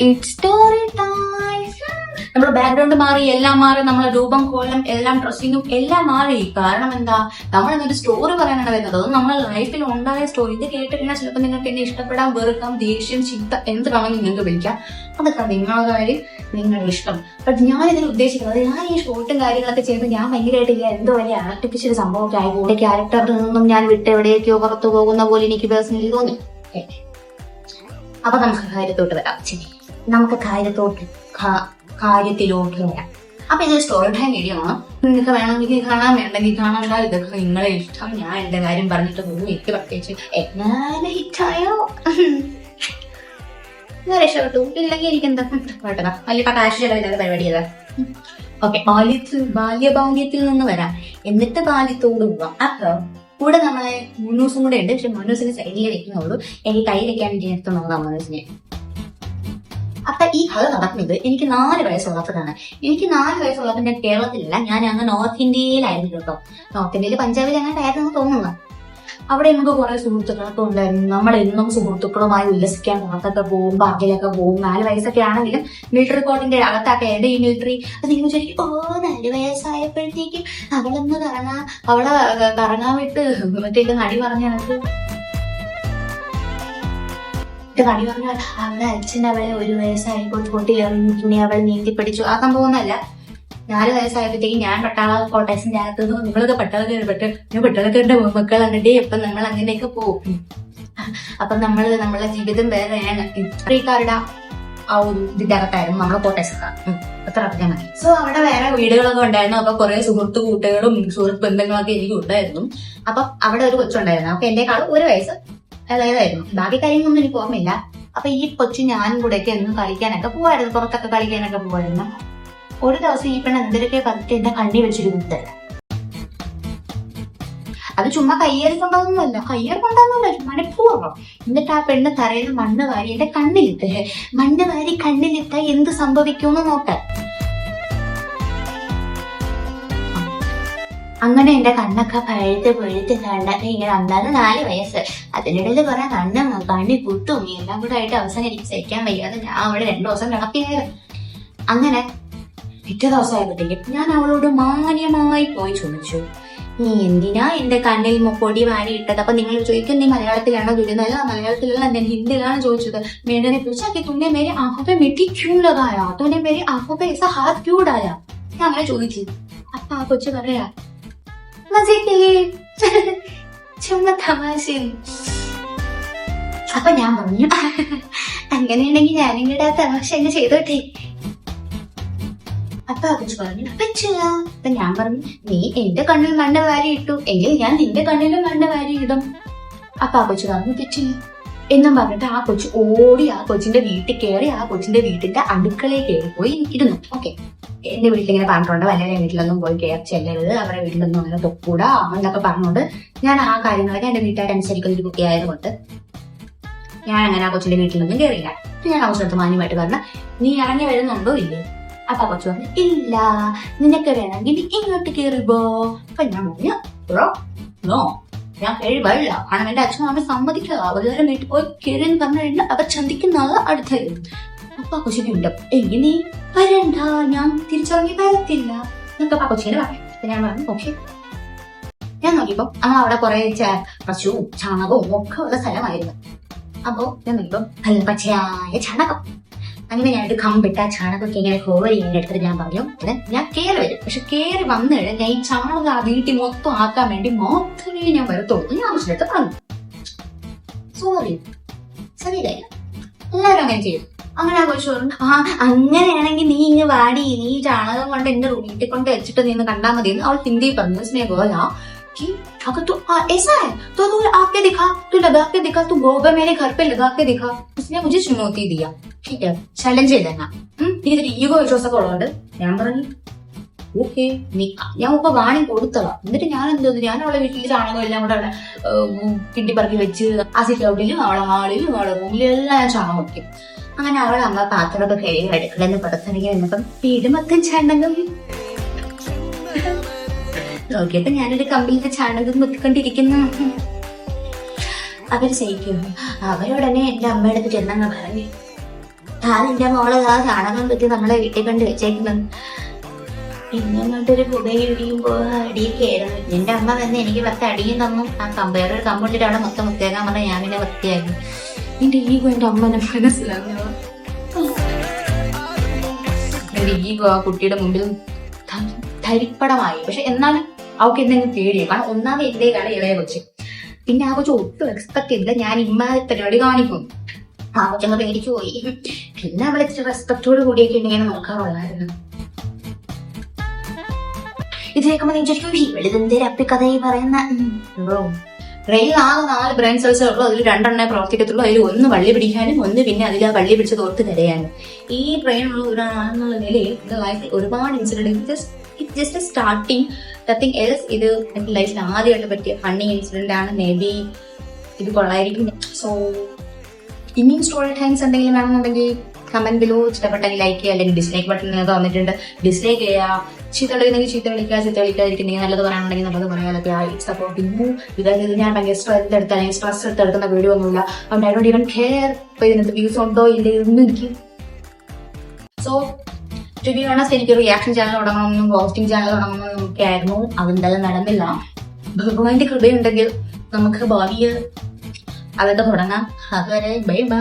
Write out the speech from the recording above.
It story time നമ്മുടെ background മാറി എല്ലാം മാറി നമ്മളെ രൂപം കോലം എല്ലാം ഡ്രസ്സിങ്ങും എല്ലാം മാറി. കാരണം എന്താ? നമ്മൾ എന്നൊരു സ്റ്റോറി പറയാനാണ് വരുന്നത്. അത് നമ്മുടെ ലൈഫിൽ ഉണ്ടായ സ്റ്റോറി ഇത് കേട്ട് കഴിഞ്ഞാൽ ചിലപ്പോൾ നിങ്ങൾക്ക് എന്നെ ഇഷ്ടപ്പെടാം വെറുക്കാം ദേഷ്യം ചിന്ത എന്ത് വേണമെങ്കിലും നിങ്ങൾക്ക് വിളിക്കാം. അതൊക്കെ നിങ്ങളുടെ കാര്യം നിങ്ങളുടെ ഇഷ്ടം. ബട്ട് ഞാൻ ഇതിൽ ഉദ്ദേശിക്കുന്നത് ഞാൻ ഈ ഷോട്ടും കാര്യങ്ങളൊക്കെ ചെയ്യുമ്പോൾ ഞാൻ ഭയങ്കരമായിട്ട് ഇല്ല എന്തോ വലിയ ആർട്ടിഫിഷ്യൽ സംഭവമൊക്കെ ആയി കൂടെ ക്യാരക്ടറിൽ നിന്നും ഞാൻ വിട്ട് എവിടേക്കോ പുറത്തു പോകുന്ന പോലെ എനിക്ക് പേഴ്സണലി തോന്നി. അപ്പൊ നമുക്ക് കാര്യത്തോട്ട് വരാം. ശരി. നമുക്ക് കാര്യത്തോട്ട് കാര്യത്തിലോട്ട് വരാം. അപ്പൊ ഇത് സ്റ്റോറി ടൈം വീഡിയോ ആണ്. നിങ്ങൾക്ക് വേണമെങ്കിൽ കാണാൻ വേണ്ടെങ്കിൽ കാണാം. ഇതൊക്കെ നിങ്ങളെ ഇഷ്ടം? ഞാൻ എന്റെ കാര്യം പറഞ്ഞിട്ട് പോകും. എനിക്ക് പ്രത്യേകിച്ച് എങ്ങനെ ഹിറ്റായോ? ഞാൻ രക്ഷപ്പെട്ടു. ഇല്ലെങ്കിൽ എനിക്ക് എന്താ വലിയ കാശ് ചെലവില്ലാതെ പരിപാടി ചെയ്താ ഓക്കെ ബാല്യത്തിൽ ബാല്യബാല്യത്തിൽ നിന്ന് വരാം. എന്നിട്ട് ബാല്യത്തോട് പോവാം. അപ്പൊ കൂടെ നമ്മളെ മുന്നൂസും കൂടെ ഉണ്ട്. പക്ഷെ മുന്നൂസിന് സൈഡിൽ വെക്കുന്നുള്ളൂ. എനിക്ക് കൈ വെക്കാൻ നിർത്തുന്നതാണ് മുന്നൂസിനെ അപ്പൊ ഈ കഥ നടക്കുന്നത് എനിക്ക് നാല് വയസ്സുള്ളപ്പോഴാണ് എനിക്ക് നാല് വയസ്സുള്ളപ്പോൾ ഞാൻ കേരളത്തിലല്ല ഞാൻ അങ്ങ് നോർത്ത് ഇന്ത്യയിലായിരുന്നു കേട്ടോ. നോർത്ത് ഇന്ത്യയിൽ പഞ്ചാബിൽ അങ്ങനെ ആയിരുന്നു തോന്നുന്നത് അവിടെ നമുക്ക് കുറെ സുഹൃത്തുക്കളൊക്കെ ഉണ്ടായിരുന്നു. നമ്മൾ എന്നും സുഹൃത്തുക്കളുമായി ഉല്ലസിക്കാൻ പുറത്തൊക്കെ പോകും പാർക്കിലൊക്കെ പോകും. നാല് വയസ്സൊക്കെ ആണെങ്കിലും മിലിറ്ററി കോട്ടിന്റെ അകത്തൊക്കെ എന്റെ ഈ മിലിറ്ററി അത് നിങ്ങൾ ശരിക്കും ഓ നാല് വയസ്സായപ്പോഴത്തേക്കും അവളൊന്ന് കറങ്ങാ അവളെ കറങ്ങാൻ വിട്ട് മറ്റേ നടി പറഞ്ഞ കണക്ക് കണി പറഞ്ഞു അവളെ അച്ഛൻ അവളെ ഒരു വയസ്സായപ്പോൾ പൊട്ടി പിന്നെ അവൾ നീന്തി പഠിച്ചു ആ സംഭവമൊന്നുമല്ല. നാല് വയസ്സായപ്പോഴത്തേക്കും ഞാൻ പട്ടാള കോട്ടേഴ്സിന്റെ അകത്ത് നിന്ന്. നിങ്ങളൊക്കെ പട്ടാളക്കാർ പെട്ട് ഞാൻ പട്ടാളക്കാരുടെ മക്കളാണ് ഇപ്പം നമ്മൾ അങ്ങനെയൊക്കെ പോകും. അപ്പൊ നമ്മൾ നമ്മളെ ജീവിതം വേറെയാണ് ഇത്രക്കാരുടെ ആ ഒരു ഇതിന്റെ അകത്തായിരുന്നു നമ്മളെ കോട്ടേഴ്സൊക്കെ. അത്ര അറിയാൻ മതി. സോ അവിടെ വേറെ വീടുകളൊക്കെ ഉണ്ടായിരുന്നു. അപ്പൊ കുറെ സുഹൃത്ത് കൂട്ടുകളും സുഹൃത്ത് ബന്ധങ്ങളൊക്കെ എനിക്ക് ഉണ്ടായിരുന്നു അപ്പൊ അവിടെ ഒരു കൊച്ചുണ്ടായിരുന്നു. അപ്പൊ എന്റെക്കാളും ഒരു വയസ്സ് ഇളയതായിരുന്നു ബാക്കി കാര്യങ്ങളൊന്നും എനിക്ക് ഓർമ്മയില്ല. അപ്പൊ ഈ കൊച്ചു ഞാനും കൂടെയൊക്കെ എന്നും കളിക്കാനൊക്കെ പോവായിരുന്നു. പുറത്തൊക്കെ കളിക്കാനൊക്കെ പോവായിരുന്നു. ഒരു ദിവസം ഈ പെണ്ണ് എന്തൊക്കെ പറഞ്ഞിട്ട് എന്റെ കണ്ണി വെച്ചിരുന്നത് അത് ചുമ്മാ കയ്യേറി കൊണ്ടൊന്നുമല്ല കയ്യേറി കൊണ്ടൊന്നുമല്ല മനഃപൂർവം എന്നിട്ട് ആ പെണ്ണ് തറയിൽ മണ്ണ് വാരി എന്റെ കണ്ണിലിട്ട്. മണ്ണ് വാരി കണ്ണിലിട്ട എന്ത് സംഭവിക്കുമെന്ന് നോക്കാൻ അങ്ങനെ എന്റെ കണ്ണൊക്കെ പഴുത്ത് പഴുത്ത് കണ്ടൊക്കെ ഇങ്ങനെ അന്താതെ നാല് വയസ്സ്. അതിനിടയിൽ കുറെ കണ്ണ് കണ്ണി കുത്തും എല്ലാം കൂടെ ആയിട്ട് അവസാനം എനിക്ക് സഹിക്കാൻ വയ്യാതെ ഞാൻ അവിടെ രണ്ടു ദിവസം കിടപ്പിയായിരുന്നു അങ്ങനെ പിറ്റേ ദിവസമായപ്പോഴത്തേക്കും ഞാൻ അവളോട് മാന്യമായി പോയി ചോദിച്ചു. നീ എന്തിനാ എന്റെ കണ്ണിൽ പൊടി വാരി ഇട്ടത്? അപ്പൊ നിങ്ങൾ ചോദിക്കും നീ മലയാളത്തിലാണോ ചൊല്ലുന്നത് അല്ല മലയാളത്തിലല്ല ഞാൻ ഹിന്ദിയിലാണ് ചോദിച്ചത്. മേഡനെ കുറിച്ച് തുന്നെ മേരെ അഹോബെ മിട്ടി ക്യൂലതായ തുന്നെ മേരെ അഹോബെ ഹാത്ത് ക്യൂ ഡായ ഞാൻ അങ്ങനെ ചോദിച്ചു. അപ്പൊ ആ കൊച്ചു പറയാ മജയ്ക്ക് ചുമ്മാ തമാശ അപ്പൊ ഞാൻ പറഞ്ഞു അങ്ങനെയാണെങ്കിൽ ഞാനും കൂടെ ആ തമാശ അങ്ങ് ചെയ്തോട്ടെ അപ്പൊ കൊച്ചു പറഞ്ഞു പറ്റില്ല അപ്പൊ ഞാൻ പറഞ്ഞു നീ എന്റെ കണ്ണിൽ മണ്ണ വാരി ഇട്ടു എങ്കിൽ ഞാൻ നിന്റെ കണ്ണിലും മണ്ണ വാരി ഇടും അപ്പൊ ആ കൊച്ചു പറഞ്ഞു പറ്റില്ല എന്നും പറഞ്ഞിട്ട് ആ കൊച്ചു ഓടി ആ കൊച്ചിന്റെ വീട്ടിൽ കയറി ആ കൊച്ചിന്റെ വീട്ടിന്റെ അടുക്കളയിൽ കയറി പോയി ഇരുന്നു ഓക്കെ. എന്റെ വീട്ടിൽ ഇങ്ങനെ പറഞ്ഞിട്ടുണ്ട് വല്ലവരുടെ വീട്ടിലൊന്നും പോയി കയറി ചെല്ലരുത്. അവരുടെ വീട്ടിലൊന്നും അങ്ങനെ തൊക്കൂടാ എന്നൊക്കെ പറഞ്ഞുകൊണ്ട് ഞാൻ ആ കാര്യങ്ങളൊക്കെ എന്റെ വീട്ടുകാരനുസരിക്കുന്ന ഒരു കുട്ടിയായതുകൊണ്ട് ഞാൻ അങ്ങനെ ആ കൊച്ചിന്റെ വീട്ടിലൊന്നും കയറിയില്ല. ഞാൻ അവസരത്ത് മാന്യമായിട്ട് പറഞ്ഞ നീ ഇറങ്ങി വരുന്നുണ്ടോ ഇല്ലേ? അപ്പൊ കൊച്ചു പറഞ്ഞു ഇല്ല. നിനക്ക് വേണമെങ്കിൽ ഇങ്ങോട്ട് കയറിപ്പോ അപ്പൊ ഞാൻ പറഞ്ഞു നോ. ഞാൻ കഴി വരില്ല കാരണം എന്റെ അച്ഛനും അമ്മ സമ്മതിക്കുക അവരുടെ വീട്ടിൽ പോയി കയറി എന്ന് പറഞ്ഞു കഴിഞ്ഞാൽ അവർ ചന്തിക്കുന്ന അടുത്തായിരുന്നു അപ്പൊ ആ കൊച്ചിനുണ്ട്. എങ്കിൽ നീ വരണ്ട ഞാൻ തിരിച്ചിറങ്ങി വരത്തില്ല. എന്നൊക്കെ കൊച്ചിനെ പറയാം ഞാൻ പറഞ്ഞു ഓക്കെ ഞാൻ നോക്കിയപ്പോ ആ അവിടെ കുറെ പശുവും ചാണകവും ഒക്കെ ഉള്ള സ്ഥലമായിരുന്നു. അപ്പോ ഞാൻ നോക്കിയപ്പോ നല്ല പച്ചയായ ചാണകം. അങ്ങനെ ഞാൻ ഒരു കമ്പിട്ട ചാണകമൊക്കെ ഇങ്ങനെ ഹോവർ ചെയ്യുന്ന എടുത്തിട്ട് ഞാൻ പറഞ്ഞു ഞാൻ കയറി വരും. പക്ഷെ കയറി വന്നു കഴിഞ്ഞാൽ ഞാൻ ഈ ചാണകം ആ വീട്ടിൽ മൊത്തം ആക്കാൻ വേണ്ടി മാത്രമേ ഞാൻ വരത്തുള്ളൂ. ഞാൻ ആവശ്യമായിട്ട് പറഞ്ഞു. സോറി ശരിയായില്ല എല്ലാവരും അങ്ങനെ ചെയ്യും അങ്ങനെ ആ കൊച്ചു പറഞ്ഞു ആ അങ്ങനെയാണെങ്കിൽ നീ ഇങ്ങ് വാടി നീ ഈ ചാണകം കൊണ്ട് എന്റെ വീട്ടിൽ കൊണ്ട് വെച്ചിട്ട് നീ ഒന്ന് കണ്ടാൽ മതി എന്ന് അവൾ ഹിന്ദി പറഞ്ഞു സ്നേഹ बोला कि अगर तू आ, ऐसा है तो तू आके दिखा तू लगा के दिखा तू गोबर मेरे घर पे लगा के दिखा उसने मुझे चुनौती दिया ठीक है ചലഞ്ച് ചെയ്തെന്നാ ഇതിൽ ഈഗോ വിശ്വാസമൊക്കെ ഉള്ളതുകൊണ്ട് ഞാൻ പറഞ്ഞു ഓക്കെ നീ ഞാൻ ഇപ്പൊ വാണി കൊടുത്തതാ എന്നിട്ട് ഞാൻ എന്തോ ഞാൻ അവളെ വീട്ടിൽ ചാണകം എല്ലാം കൂടെ അവിടെ കിണ്ടി പറക്കി വെച്ച് ആ സിറ്റ് ഔട്ടിലും അവളെ ഹാളിലും അവളെ റൂമിലും എല്ലാം ഞാൻ ചാണകം വെക്കും അങ്ങനെ അവൾ അമ്മ പാത്രമൊക്കെ കഴുകി അടുക്കളന്ന് പുറത്തിറങ്ങി വന്നപ്പം വീട് മൊത്തം ചാണകം. നോക്കിയപ്പോ ഞാനൊരു കമ്പിളിന്റെ ചാണകം മുത്തിക്കൊണ്ടിരിക്കുന്നു അവർ ചെയ്യിക്കും അവരുടനെ എന്റെ അമ്മയുടെ അടുത്ത് ചെന്നങ്ങ് പറഞ്ഞു. താനെന്റെ മോൾ ആ ചാണകം പറ്റി നമ്മളെ വീട്ടിൽ കൊണ്ട് വെച്ചേക്കുന്നു. പിന്നെ അങ്ങോട്ടൊരു പുകയൊഴിയുമ്പോ അടിയിൽ കയറും. എന്റെ അമ്മ വന്ന് എനിക്ക് പത്ത് അടിയും തന്നു. ആ കമ്പയർ ഒരു കമ്പിട്ടിട്ട് അവിടെ മൊത്തം വൃത്തിയാക്കാൻ പറഞ്ഞാൽ ഞാൻ പിന്നെ വൃത്തിയാക്കി. എന്റെ ഈഗോ എന്റെ അമ്മനെ മനസ്സിലാവുന്നു എന്റെ ഈഗോ ആ കുട്ടിയുടെ മുമ്പിൽ ധരിപ്പടമായി. പക്ഷെ എന്നാലും അവൾക്ക് എന്തെങ്കിലും പേടിയോ. കാരണം ഒന്നാമത് കാലം ഇളയ കൊച്ച്. പിന്നെ ആ കൊച്ചു ഒട്ടും എക്സ്പെക്ട് ചെയ്തില്ല ഞാൻ ഇമ്മാതിരി പരിപാടി കാണിക്കും. ആ കൊച്ചങ്ങ് പേടിച്ചു പോയി. പിന്നെ അവളെ ഇച്ചിരി റെസ്പെക്ടോട് കൂടിയൊക്കെ ഇങ്ങനെ നോക്കാറുള്ളായിരുന്നു. ഇത് കേൾക്കുമ്പോ നീ ചോദിക്കും കഥ ഈ പറയുന്ന? ട്രെയിനിൽ ആകെ നാല് ബ്രെയിൻ സെൽസ് ഉള്ളൂ. അതിൽ രണ്ടെണ്ണേ പ്രവർത്തിക്കത്തുള്ളൂ. അതിൽ ഒന്ന് വള്ളി പിടിക്കാനും ഒന്ന് പിന്നെ അതിൽ ആ വള്ളി പിടിച്ച് തോർത്ത് കരയാനും. ഈ ട്രെയിനുള്ള ഒരാളെന്നുള്ള നിലയിൽ എന്റെ ലൈഫിൽ ഒരുപാട് incident just it just starting nothing else ഇത് എന്റെ ലൈഫിൽ ആദ്യമായിട്ട് പറ്റിയ ഫണ്ണി ഇൻസിഡന്റ് ആണ്. മേ ബി ഇത് കൊള്ളായിരിക്കും. സോ ഇനിയും സ്റ്റോറി ടൈംസ് എന്തെങ്കിലും വേണമെന്നുണ്ടെങ്കിൽ കമന്റ് ബിലോ ഇഷ്ടപ്പെട്ടെങ്കിൽ ലൈക്ക് ചെയ്യുക. അല്ലെങ്കിൽ ഡിസ്ലൈക്ക് ബട്ടൺ തന്നിട്ടുണ്ട് ഡിസ്ലൈക്ക് ചെയ്യുക. ചീത്ത കളിക്കുന്നെങ്കിൽ ചീത്ത കളിക്കുക ചീത്ത കളിക്കാതിരിക്കുന്നെങ്കിൽ നല്ലത് പറയാനുണ്ടെങ്കിൽ നല്ലത് പറയാനൊക്കെ ഇറ്റ്സ് സപ്പോർട്ടിങ് ഇതായത് ഞാൻ ഭയങ്കര സ്ട്രെസ് എടുത്ത സ്ട്രെസ് എടുത്തെടുക്കുന്ന വീഡിയോ ഒന്നുമില്ല. അപ്പം ഐ ഡോണ്ട് ഈവൻ കെയർ ഇപ്പൊ ഇതിനകത്ത് വ്യൂസ് ഉണ്ടോ ഇല്ലേ ഒന്നും എനിക്ക് സോ ടു ബി ഓണസ് എനിക്ക് റിയാക്ഷൻ ചാനൽ തുടങ്ങണമെന്നും റോസ്റ്റിംഗ് ചാനൽ തുടങ്ങണമെന്നും ഒക്കെ ആയിരുന്നു. അതെന്തായാലും നടന്നില്ല. ഭഗവാന്റെ കൃപയുണ്ടെങ്കിൽ നമുക്ക് ഭാവിയിൽ അതൊക്കെ തുടങ്ങാം. അതുവരെ ബൈ ബൈ